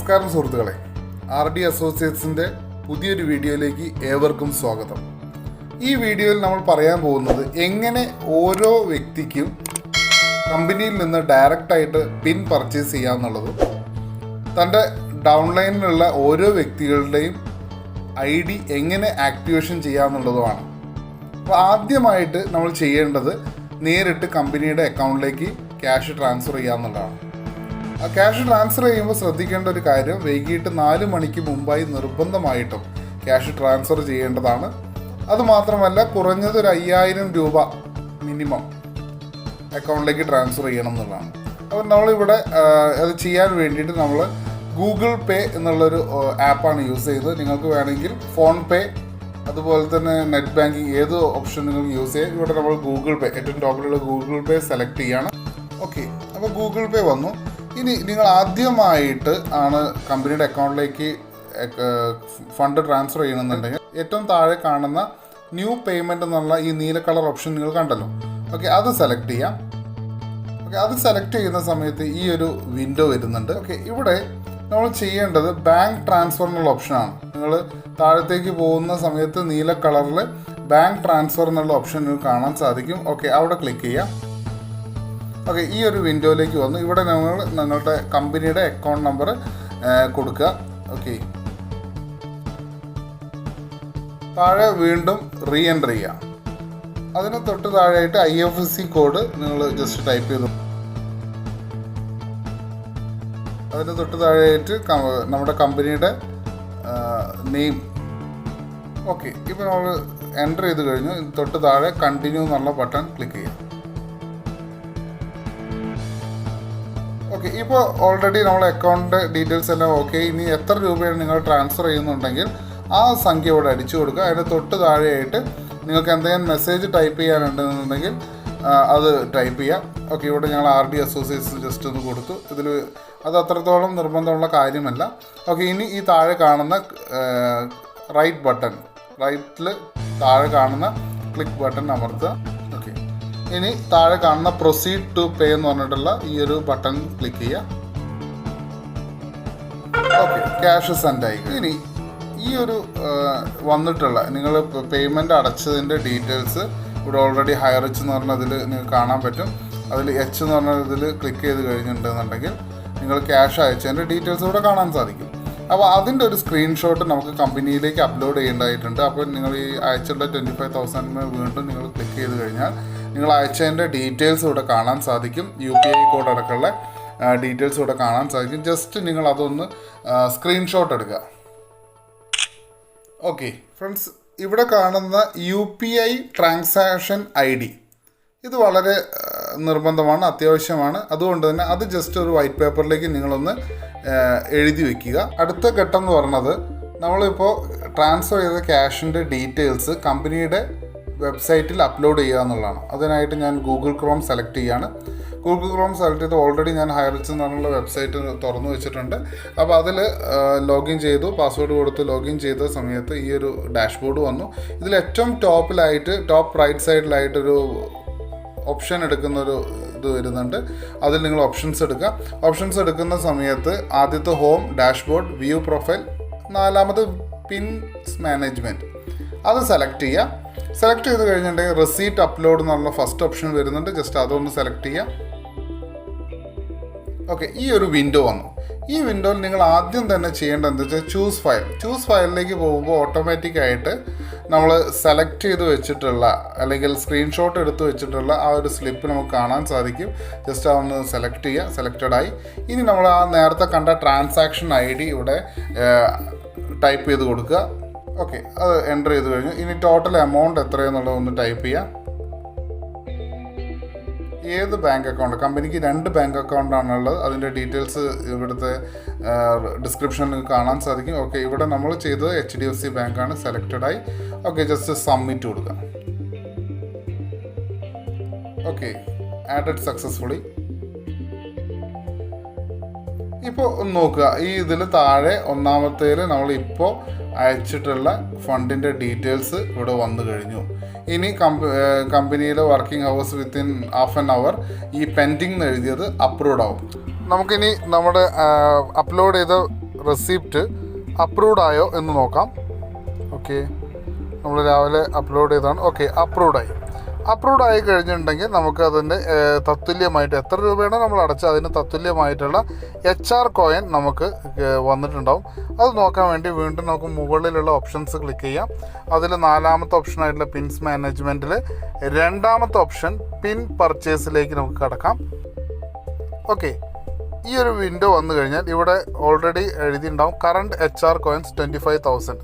നമസ്കാരം സുഹൃത്തുക്കളെ. R D അസോസിയേറ്റ്സിന്റെ പുതിയൊരു വീഡിയോയിലേക്ക് ഏവർക്കും സ്വാഗതം. ഈ വീഡിയോയിൽ നമ്മൾ പറയാൻ പോകുന്നത് എങ്ങനെ ഓരോ വ്യക്തിക്കും കമ്പനിയിൽ നിന്ന് ഡയറക്റ്റായിട്ട് പിൻ പർച്ചേസ് ചെയ്യാമെന്നുള്ളതും തന്റെ ഡൗൺലൈനിലുള്ള ഓരോ വ്യക്തികളുടെയും ഐ ഡി എങ്ങനെ ആക്ടിവേഷൻ ചെയ്യാമെന്നുള്ളതുമാണ് അപ്പോൾ ആദ്യമായിട്ട് നമ്മൾ ചെയ്യേണ്ടത് നേരിട്ട് കമ്പനിയുടെ അക്കൗണ്ടിലേക്ക് ക്യാഷ് ട്രാൻസ്ഫർ ചെയ്യാമെന്നുള്ളതാണ് ക്യാഷ് ട്രാൻസ്ഫർ ചെയ്യുമ്പോൾ ശ്രദ്ധിക്കേണ്ട ഒരു കാര്യം വൈകിട്ട് നാല് മണിക്ക് മുമ്പായി നിർബന്ധമായിട്ടും ക്യാഷ് ട്രാൻസ്ഫർ ചെയ്യേണ്ടതാണ്. അതുമാത്രമല്ല കുറഞ്ഞത് ഒരു അയ്യായിരം രൂപ മിനിമം അക്കൗണ്ടിലേക്ക് ട്രാൻസ്ഫർ ചെയ്യണം എന്നുള്ളതാണ്. അപ്പോൾ നമ്മളിവിടെ അത് ചെയ്യാൻ വേണ്ടിയിട്ട് നമ്മൾ ഗൂഗിൾ പേ എന്നുള്ളൊരു ആപ്പാണ് യൂസ് ചെയ്തത് നിങ്ങൾക്ക് വേണമെങ്കിൽ ഫോൺ പേ അതുപോലെ തന്നെ നെറ്റ് ബാങ്കിങ് ഏത് ഓപ്ഷൻ നിങ്ങൾക്ക് യൂസ് ചെയ്യാം. ഇവിടെ നമ്മൾ ഗൂഗിൾ പേ ഏറ്റവും ടോപ്പിലുള്ള ഗൂഗിൾ പേ സെലക്ട് ചെയ്യണം. ഓക്കെ അപ്പോൾ ഗൂഗിൾ പേ വന്നു. ഇനി നിങ്ങൾ ആദ്യമായിട്ട് ആണ് കമ്പനിയുടെ അക്കൗണ്ടിലേക്ക് ഫണ്ട് ട്രാൻസ്ഫർ ചെയ്യണമെന്നുണ്ടെങ്കിൽ ഏറ്റവും താഴെ കാണുന്ന ന്യൂ പേയ്മെന്റ് എന്നുള്ള ഈ നീല കളർ ഓപ്ഷൻ നിങ്ങൾ കണ്ടല്ലോ. ഓക്കെ അത് സെലക്ട് ചെയ്യാം. ഓക്കെ അത് സെലക്ട് ചെയ്യുന്ന സമയത്ത് ഈ ഒരു വിൻഡോ വരുന്നുണ്ട്. ഓക്കെ ഇവിടെ നമ്മൾ ചെയ്യേണ്ടത് ബാങ്ക് ട്രാൻസ്ഫർ എന്നുള്ള ഓപ്ഷനാണ് നിങ്ങൾ താഴത്തേക്ക് പോകുന്ന സമയത്ത് നീല കളറിൽ ബാങ്ക് ട്രാൻസ്ഫർ എന്നുള്ള ഓപ്ഷൻ കാണാൻ സാധിക്കും. ഓക്കെ അവിടെ ക്ലിക്ക് ചെയ്യാം. ഓക്കെ ഈ ഒരു വിൻഡോയിലേക്ക് വന്നു. ഇവിടെ നമ്മൾ നിങ്ങളുടെ കമ്പനിയുടെ അക്കൗണ്ട് നമ്പർ കൊടുക്കുക. ഓക്കെ. താഴെ വീണ്ടും റീ എന്റർ ചെയ്യാം. അതിന് തൊട്ട് താഴെയായിട്ട് ഐ എഫ് സി കോഡ് നിങ്ങൾ ജസ്റ്റ് ടൈപ്പ് ചെയ്തു. അതിന് തൊട്ട് താഴെയായിട്ട് നമ്മുടെ കമ്പനിയുടെ നെയിം ഓക്കെ ഇപ്പോൾ നമ്മൾ എന്റർ ചെയ്ത് കഴിഞ്ഞു. തൊട്ട് താഴെ കണ്ടിന്യൂ എന്നുള്ള ബട്ടൺ ക്ലിക്ക് ചെയ്യാം. ഓക്കെ ഇപ്പോൾ ഓൾറെഡി നമ്മൾ അക്കൗണ്ട് ഡീറ്റെയിൽസ് എല്ലാം ഓക്കെ ഇനി എത്ര രൂപയാണ് നിങ്ങൾ ട്രാൻസ്ഫർ ചെയ്യുന്നുണ്ടെങ്കിൽ ആ സംഖ്യ ഇവിടെ അടിച്ചു കൊടുക്കുക. അതിന്റെ തൊട്ട് താഴെയായിട്ട് നിങ്ങൾക്ക് എന്തെങ്കിലും മെസ്സേജ് ടൈപ്പ് ചെയ്യാനുണ്ടെന്നുണ്ടെങ്കിൽ അത് ടൈപ്പ് ചെയ്യാം. ഓക്കെ ഇവിടെ ഞങ്ങൾ ആർ ഡി അസോസിയേഷൻ ജസ്റ്റ് ഒന്ന് കൊടുത്തു. ഇതിൽ അത് അത്രത്തോളം നിർബന്ധമുള്ള കാര്യമല്ല. ഓക്കെ ഇനി ഈ താഴെ കാണുന്ന റൈറ്റ് ബട്ടൺ റൈറ്റിൽ താഴെ കാണുന്ന ക്ലിക്ക് ബട്ടൺ അമർത്തുക. ഇനി താഴെ കാണുന്ന പ്രൊസീഡ് ടു പേ എന്ന് പറഞ്ഞിട്ടുള്ള ഈ ഒരു ബട്ടൺ ക്ലിക്ക് ചെയ്യുക. ഓക്കെ ക്യാഷ് സെൻഡ് ആയി. ഇനി ഈ ഒരു വന്നിട്ടുള്ള നിങ്ങൾ പേയ്മെന്റ് അടച്ചതിന്റെ ഡീറ്റെയിൽസ് ഇവിടെ ഓൾറെഡി ഹയർ എച്ച് എന്ന് പറഞ്ഞ ഇതിൽ നിങ്ങൾക്ക് കാണാൻ പറ്റും. അതിൽ എച്ച് എന്ന് പറഞ്ഞ ഇതിൽ ക്ലിക്ക് ചെയ്ത് കഴിഞ്ഞിട്ടുണ്ടെന്നുണ്ടെങ്കിൽ നിങ്ങൾ ക്യാഷ് അയച്ചതിന്റെ ഡീറ്റെയിൽസ് ഇവിടെ കാണാൻ സാധിക്കും. അപ്പോൾ അതിന്റെ ഒരു സ്ക്രീൻഷോട്ട് നമുക്ക് കമ്പനിയിലേക്ക് അപ്ലോഡ് ചെയ്യേണ്ടതായിട്ടുണ്ട്. അപ്പോൾ നിങ്ങൾ ഈ അയച്ചുള്ള ട്വന്റി ഫൈവ് തൗസൻഡിന് വീണ്ടും നിങ്ങൾ ക്ലിക്ക് ചെയ്ത് കഴിഞ്ഞാൽ നിങ്ങൾ അയച്ചതിന്റെ ഡീറ്റെയിൽസ് ഇവിടെ കാണാൻ സാധിക്കും. യു പി ഐ കോഡ് അടക്കമുള്ള ഡീറ്റെയിൽസ് ഇവിടെ കാണാൻ സാധിക്കും. ജസ്റ്റ് നിങ്ങൾ അതൊന്ന് സ്ക്രീൻഷോട്ട് എടുക്കുക. ഓക്കെ ഫ്രണ്ട്സ് ഇവിടെ കാണുന്ന U P I transaction I D. ഇത് വളരെ നിർബന്ധമാണ് അത്യാവശ്യമാണ്. അതുകൊണ്ട് തന്നെ അത് ജസ്റ്റ് ഒരു വൈറ്റ് പേപ്പറിലേക്ക് നിങ്ങളൊന്ന് എഴുതി വയ്ക്കുക അടുത്ത ഘട്ടം എന്ന് പറഞ്ഞത് നമ്മളിപ്പോൾ ട്രാൻസ്ഫർ ചെയ്ത ക്യാഷിന്റെ ഡീറ്റെയിൽസ് കമ്പനിയുടെ വെബ്സൈറ്റിൽ അപ്ലോഡ് ചെയ്യുക എന്നുള്ളതാണ്. അതിനായിട്ട് ഞാൻ ഗൂഗിൾ ക്രോം സെലക്ട് ചെയ്യാണ്. ഗൂഗിൾ ക്രോം സെലക്ട് ചെയ്ത് ഓൾറെഡി ഞാൻ ഹയറിച്ച് എന്നുള്ള വെബ്സൈറ്റ് തുറന്നു വെച്ചിട്ടുണ്ട്. അപ്പോൾ അതിൽ ലോഗിൻ ചെയ്തു പാസ്വേഡ് കൊടുത്ത് ലോഗിൻ ചെയ്ത സമയത്ത് ഈ ഒരു ഡാഷ്ബോർഡ് വന്നു. ഇതിൽ ഏറ്റവും ടോപ്പിലായിട്ട് ടോപ്പ് റൈറ്റ് സൈഡിലായിട്ടൊരു ഓപ്ഷൻ എടുക്കുന്നൊരു ഇത് വരുന്നുണ്ട്. അതിൽ നിങ്ങൾ ഓപ്ഷൻസ് എടുക്കുക. ഓപ്ഷൻസ് എടുക്കുന്ന സമയത്ത് ആദ്യത്തെ ഹോം ഡാഷ്ബോർഡ് വ്യൂ പ്രൊഫൈൽ നാലാമത് പിൻസ് മാനേജ്മെന്റ് അത് സെലക്ട് ചെയ്യുക. സെലക്ട് ചെയ്ത് കഴിഞ്ഞിട്ടുണ്ടെങ്കിൽ റെസീറ്റ് അപ്ലോഡ് എന്നുള്ള ഫസ്റ്റ് ഓപ്ഷൻ വരുന്നുണ്ട്. ജസ്റ്റ് അതൊന്ന് സെലക്ട് ചെയ്യുക ഓക്കെ ഈ ഒരു വിൻഡോ വന്നു. ഈ വിൻഡോയിൽ നിങ്ങൾ ആദ്യം തന്നെ ചെയ്യേണ്ടത് എന്താ വെച്ചാൽ ചൂസ് ഫയൽ ചൂസ് ഫയലിലേക്ക് പോകുമ്പോൾ ഓട്ടോമാറ്റിക് ആയിട്ട് നമ്മൾ സെലക്ട് ചെയ്ത് വെച്ചിട്ടുള്ള അല്ലെങ്കിൽ സ്ക്രീൻഷോട്ട് എടുത്ത് വെച്ചിട്ടുള്ള ആ ഒരു സ്ലിപ്പ് നമുക്ക് കാണാൻ സാധിക്കും. ജസ്റ്റ് അതൊന്ന് സെലക്ട് ചെയ്യുക സെലക്റ്റഡ് ആയി. ഇനി നമ്മൾ ആ നേരത്തെ കണ്ട ട്രാൻസാക്ഷൻ ഐ ഡി ഇവിടെ ടൈപ്പ് ചെയ്ത് കൊടുക്കുക. ഓക്കെ അത് എന്റർ ചെയ്ത് കഴിഞ്ഞു. ഇനി ടോട്ടൽ എമൗണ്ട് എത്രയെന്നുള്ളത് ഒന്ന് ടൈപ്പ് ചെയ്യാം. ഏത് ബാങ്ക് അക്കൗണ്ട് കമ്പനിക്ക് രണ്ട് ബാങ്ക് അക്കൗണ്ടാണുള്ളത് അതിന്റെ ഡീറ്റെയിൽസ് ഇവിടുത്തെ ഡിസ്ക്രിപ്ഷനിൽ കാണാൻ സാധിക്കും. ഓക്കെ ഇവിടെ നമ്മൾ ചെയ്തത് എച്ച് ഡി എഫ് സി ബാങ്കാണ് സെലക്റ്റഡായി ഓക്കെ ജസ്റ്റ് സബ്മിറ്റ് കൊടുക്കുക ഓക്കെ ആഡഡ് സക്സസ്ഫുള്ളി ഇപ്പോൾ നോക്കുക. ഈ ഇതിൽ താഴെ ഒന്നാമത്തേൽ നമ്മൾ ഇപ്പോൾ അയച്ചിട്ടുള്ള ഫണ്ടിന്റെ ഡീറ്റെയിൽസ് ഇവിടെ വന്നു കഴിഞ്ഞു. ഇനി കമ്പ കമ്പനിയിലെ working hours within half an hour ഈ പെൻഡിങ് എന്ന് എഴുതിയത് അപ്രൂവ്ഡ് ആവും. നമുക്കിനി നമ്മുടെ അപ്ലോഡ് ചെയ്ത റെസിപ്റ്റ് അപ്രൂവ്ഡ് ആയോ എന്ന് നോക്കാം. ഓക്കെ. നമ്മൾ രാവിലെ അപ്ലോഡ് ചെയ്താണ് ഓക്കെ അപ്രൂവ്ഡ് ആയി. അപ്രൂവ്ഡ് ആയി കഴിഞ്ഞിട്ടുണ്ടെങ്കിൽ നമുക്ക് ഏഹ്, തത്തുല്യമായിട്ട് എത്ര രൂപയാണോ നമ്മൾ അടച്ച അതിന് തത്തുല്യമായിട്ടുള്ള എച്ച് ആർ കോയിൻ നമുക്ക് വന്നിട്ടുണ്ടാവും. അത് നോക്കാൻ വേണ്ടി വീണ്ടും നമുക്ക് മുകളിലുള്ള ഓപ്ഷൻസ് ക്ലിക്ക് ചെയ്യാം. അതിൽ നാലാമത്തെ ഓപ്ഷൻ ആയിട്ടുള്ള പിൻസ് മാനേജ്മെന്റിൽ രണ്ടാമത്തെ ഓപ്ഷൻ പിൻ പർച്ചേസിലേക്ക് നമുക്ക് കടക്കാം. ഓക്കെ ഈ ഒരു വിൻഡോ വന്നു കഴിഞ്ഞാൽ ഇവിടെ already എഴുതിയിട്ടുണ്ടാവും. Current H R coins twenty five thousand.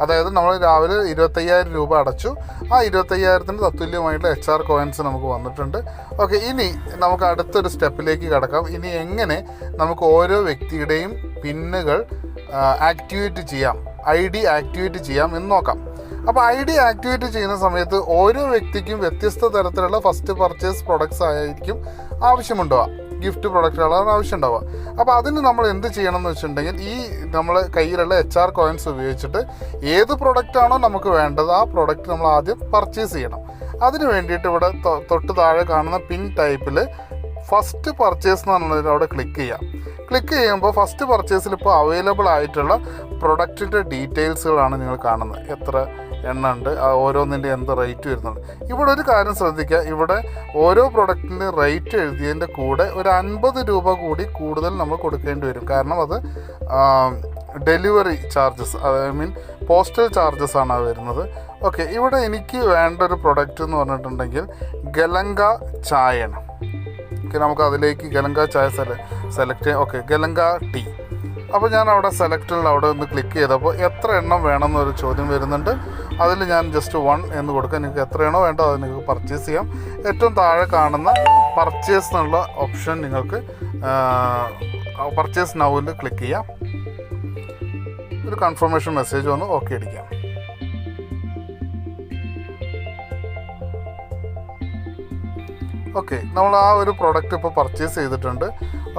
അതായത് നമ്മൾ രാവിലെ ഇരുപത്തയ്യായിരം രൂപ അടച്ചു. ആ ഇരുപത്തയ്യായിരത്തിന് തത്തുല്യമായിട്ടുള്ള എച്ച് ആർ കോയിൻസ് നമുക്ക് വന്നിട്ടുണ്ട്. ഓക്കെ ഇനി നമുക്ക് അടുത്തൊരു സ്റ്റെപ്പിലേക്ക് കടക്കാം. ഇനി എങ്ങനെ നമുക്ക് ഓരോ വ്യക്തിയുടെയും പിന്നുകൾ ആക്ടിവേറ്റ് ചെയ്യാം. ഐ ഡി ആക്ടിവേറ്റ് ചെയ്യാം എന്ന് നോക്കാം. അപ്പോൾ ഐ ഡി ആക്ടിവേറ്റ് ചെയ്യുന്ന സമയത്ത് ഓരോ വ്യക്തിക്കും വ്യത്യസ്ത തരത്തിലുള്ള ഫസ്റ്റ് പർച്ചേസ് പ്രൊഡക്ട്സ് ആയിരിക്കും ആവശ്യമുണ്ടാവുക. ഗിഫ്റ്റ് പ്രൊഡക്റ്റുകളാണ് ആവശ്യമുണ്ടാവുക. അപ്പോൾ അതിന് നമ്മൾ എന്ത് ചെയ്യണം എന്ന് വെച്ചിട്ടുണ്ടെങ്കിൽ ഈ നമ്മൾ കയ്യിലുള്ള എച്ച് ആർ കോയിൻസ് ഉപയോഗിച്ചിട്ട് ഏത് പ്രൊഡക്റ്റാണോ നമുക്ക് വേണ്ടത് ആ പ്രൊഡക്റ്റ് നമ്മൾ ആദ്യം പർച്ചേസ് ചെയ്യണം. അതിന് വേണ്ടിയിട്ട് ഇവിടെ തൊട്ട് താഴെ കാണുന്ന പിൻ ടൈപ്പിൽ ഫസ്റ്റ് പർച്ചേസ് എന്ന് പറഞ്ഞതിൽ അവിടെ ക്ലിക്ക് ചെയ്യാം. ക്ലിക്ക് ചെയ്യുമ്പോൾ ഫസ്റ്റ് പർച്ചേസിൽ ഇപ്പോൾ അവൈലബിൾ ആയിട്ടുള്ള പ്രൊഡക്റ്റിന്റെ ഡീറ്റെയിൽസുകളാണ് നിങ്ങൾ കാണുന്നത്. എത്ര എണ്ണ ഉണ്ട് ആ ഓരോന്നിന്റെ എന്ത് റേറ്റ് വരുന്നുണ്ട്. ഇവിടെ ഒരു കാര്യം ശ്രദ്ധിക്കുക. ഇവിടെ ഓരോ പ്രൊഡക്റ്റിന്റെ റേറ്റ് എഴുതിയതിന്റെ കൂടെ ഒരു അൻപത് രൂപ കൂടി കൂടുതൽ നമ്മൾ കൊടുക്കേണ്ടി വരും. കാരണം അത് delivery charges I mean postal charges ആണ് വരുന്നത്. ഓക്കെ ഇവിടെ എനിക്ക് വേണ്ട ഒരു പ്രൊഡക്റ്റ് എന്ന് പറഞ്ഞിട്ടുണ്ടെങ്കിൽ ഗലങ്ക ചായയാണ് ഓക്കെ നമുക്ക് അതിലേക്ക് ഗലങ്ക ചായ സെലക്ട് ചെയ്യാം. ഓക്കെ ഗലങ്ക ടീ അപ്പോൾ ഞാൻ അവിടെ സെലക്റ്റിൽ അവിടെ ഒന്ന് ക്ലിക്ക് ചെയ്തപ്പോൾ എത്ര എണ്ണം വേണമെന്നൊരു ചോദ്യം വരുന്നുണ്ട്. അതിൽ ഞാൻ ജസ്റ്റ് വൺ എന്ന് കൊടുക്കാം. നിങ്ങൾക്ക് എത്രയാണോ വേണ്ടോ അത് നിങ്ങൾക്ക് പർച്ചേസ് ചെയ്യാം. ഏറ്റവും താഴെ കാണുന്ന പർച്ചേസ് എന്നുള്ള ഓപ്ഷൻ നിങ്ങൾക്ക് പർച്ചേസ് നൗവിൽ ക്ലിക്ക് ചെയ്യാം. ഒരു കൺഫർമേഷൻ മെസ്സേജ് വന്ന് ഓക്കെ അടിക്കാം. ഓക്കെ നമ്മൾ ആ ഒരു പ്രോഡക്റ്റ് ഇപ്പോൾ പർച്ചേസ് ചെയ്തിട്ടുണ്ട്.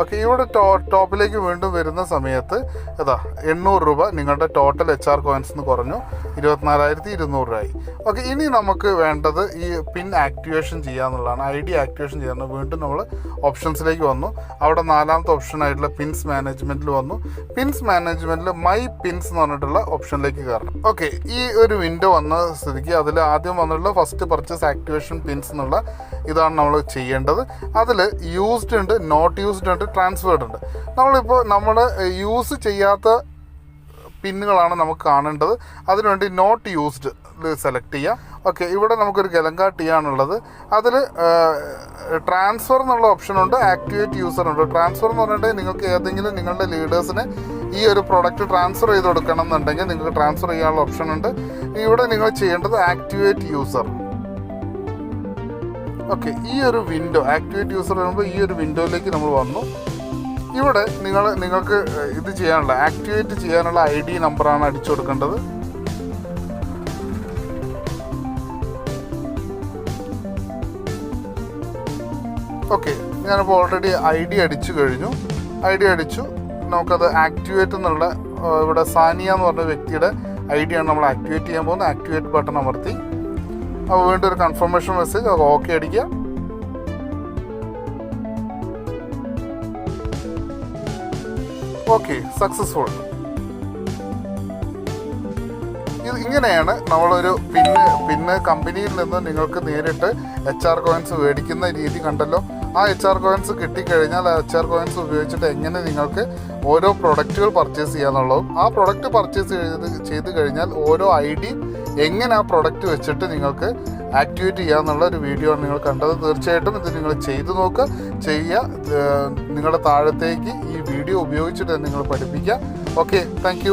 ഓക്കെ ഇവിടെ ടോ ടോപ്പിലേക്ക് വീണ്ടും വരുന്ന സമയത്ത് ഇതാ എണ്ണൂറ് രൂപ നിങ്ങളുടെ ടോട്ടൽ എച്ച് ആർ കോയിൻസ് എന്ന് കുറഞ്ഞു. ഇരുപത്തിനാലായിരത്തി ഇരുന്നൂറ് രൂപയായി. ഓക്കെ ഇനി നമുക്ക് വേണ്ടത് ഈ പിൻ ആക്ടിവേഷൻ ചെയ്യാന്നുള്ളതാണ്. ഐ ഡി ആക്ടിവേഷൻ ചെയ്യാൻ വീണ്ടും നമ്മൾ ഓപ്ഷൻസിലേക്ക് വന്നു. അവിടെ നാലാമത്തെ ഓപ്ഷൻ ആയിട്ടുള്ള പിൻസ് മാനേജ്മെന്റിൽ വന്നു. പിൻസ് മാനേജ്മെന്റിൽ മൈ പിൻസ് എന്ന് പറഞ്ഞിട്ടുള്ള ഓപ്ഷനിലേക്ക് കയറണം. ഓക്കെ ഈ ഒരു വിൻഡോ വന്ന സ്ഥിതിക്ക് അതിൽ ആദ്യം വന്നിട്ടുള്ള ഫസ്റ്റ് പർച്ചേസ് ആക്ടിവേഷൻ പിൻസ് എന്നുള്ള ഇതാണ് നമ്മൾ ചെയ്യേണ്ടത്. അതിൽ യൂസ്ഡ് ഉണ്ട് നോട്ട് യൂസ്ഡ് ഉണ്ട് ട്രാൻസ്ഫേർഡ് ഉണ്ട് നമ്മളിപ്പോൾ നമ്മൾ യൂസ് ചെയ്യാത്ത പിന്നുകളാണ് നമുക്ക് കാണേണ്ടത്. അതിനുവേണ്ടി നോട്ട് യൂസ്ഡ് സെലക്ട് ചെയ്യാം. ഓക്കെ ഇവിടെ നമുക്കൊരു ഗലങ്കാട്ട് ചെയ്യാനുള്ളത് അതിൽ ട്രാൻസ്ഫർ എന്നുള്ള ഓപ്ഷൻ ഉണ്ട് ആക്ടിവേറ്റ് യൂസർ ഉണ്ട്. ട്രാൻസ്ഫർ എന്ന് പറഞ്ഞിട്ട് നിങ്ങൾക്ക് ഏതെങ്കിലും നിങ്ങളുടെ ലീഡേഴ്സിന് ഈ ഒരു പ്രോഡക്റ്റ് ട്രാൻസ്ഫർ ചെയ്ത് കൊടുക്കണം എന്നുണ്ടെങ്കിൽ നിങ്ങൾക്ക് ട്രാൻസ്ഫർ ചെയ്യാനുള്ള ഓപ്ഷൻ ഉണ്ട്. ഇവിടെ നിങ്ങൾ ചെയ്യേണ്ടത് ആക്ടിവേറ്റ് യൂസർ ഓക്കെ ഈ ഒരു വിൻഡോ ആക്ടിവേറ്റ് യൂസർ വരുമ്പോൾ ഈ ഒരു വിൻഡോയിലേക്ക് നമ്മൾ വന്നു. ഇവിടെ നിങ്ങൾ നിങ്ങൾക്ക് ഇത് ചെയ്യാനുള്ള ആക്ടിവേറ്റ് ചെയ്യാനുള്ള ഐ ഡി നമ്പറാണ് അടിച്ചു കൊടുക്കേണ്ടത്. ഓക്കെ ഞാനിപ്പോൾ ഓൾറെഡി ഐ ഡി അടിച്ചു കഴിഞ്ഞു. ഐ ഡി അടിച്ചു. നമുക്കത് ആക്ടിവേറ്റ് എന്നുള്ള ഇവിടെ സാനിയ എന്ന് പറഞ്ഞ വ്യക്തിയുടെ ഐ ഡിയാണ് നമ്മൾ ആക്ടിവേറ്റ് ചെയ്യാൻ പോകുന്നത്. ആക്ടിവേറ്റ് ബട്ടൺ അമർത്തി. അപ്പോൾ വീണ്ടും ഒരു കൺഫർമേഷൻ മെസ്സേജ് അത് ഓക്കെ അടിക്കുക. ഓക്കെ സക്സസ്ഫുൾ ഇത് ഇങ്ങനെയാണ് നമ്മളൊരു പിന്നെ പിന്നെ കമ്പനിയിൽ നിന്ന് നിങ്ങൾക്ക് നേരിട്ട് എച്ച് ആർ കോയിൻസ് മേടിക്കുന്ന രീതി കണ്ടല്ലോ. ആ എച്ച് ആർ കോയിൻസ് കിട്ടിക്കഴിഞ്ഞാൽ ആ എച്ച് ആർ കോയിൻസ് ഉപയോഗിച്ചിട്ട് എങ്ങനെ നിങ്ങൾക്ക് ഓരോ പ്രൊഡക്റ്റുകൾ പർച്ചേസ് ചെയ്യാന്നുള്ളതും ആ പ്രൊഡക്റ്റ് പർച്ചേസ് ചെയ്ത് ചെയ്ത് കഴിഞ്ഞാൽ ഓരോ ഐ ഡി എങ്ങനെ ആ പ്രൊഡക്റ്റ് വെച്ചിട്ട് നിങ്ങൾക്ക് ആക്ടിവേറ്റ് ചെയ്യാമെന്നുള്ള ഒരു വീഡിയോ ആണ് നിങ്ങൾ കണ്ടത്. തീർച്ചയായിട്ടും ഇത് നിങ്ങൾ ചെയ്തു നോക്കുക. ചെയ്യുക. നിങ്ങളുടെ താഴത്തേക്ക് ഈ വീഡിയോ ഉപയോഗിച്ചിട്ട് നിങ്ങൾ പഠിപ്പിക്കുക. Okay thank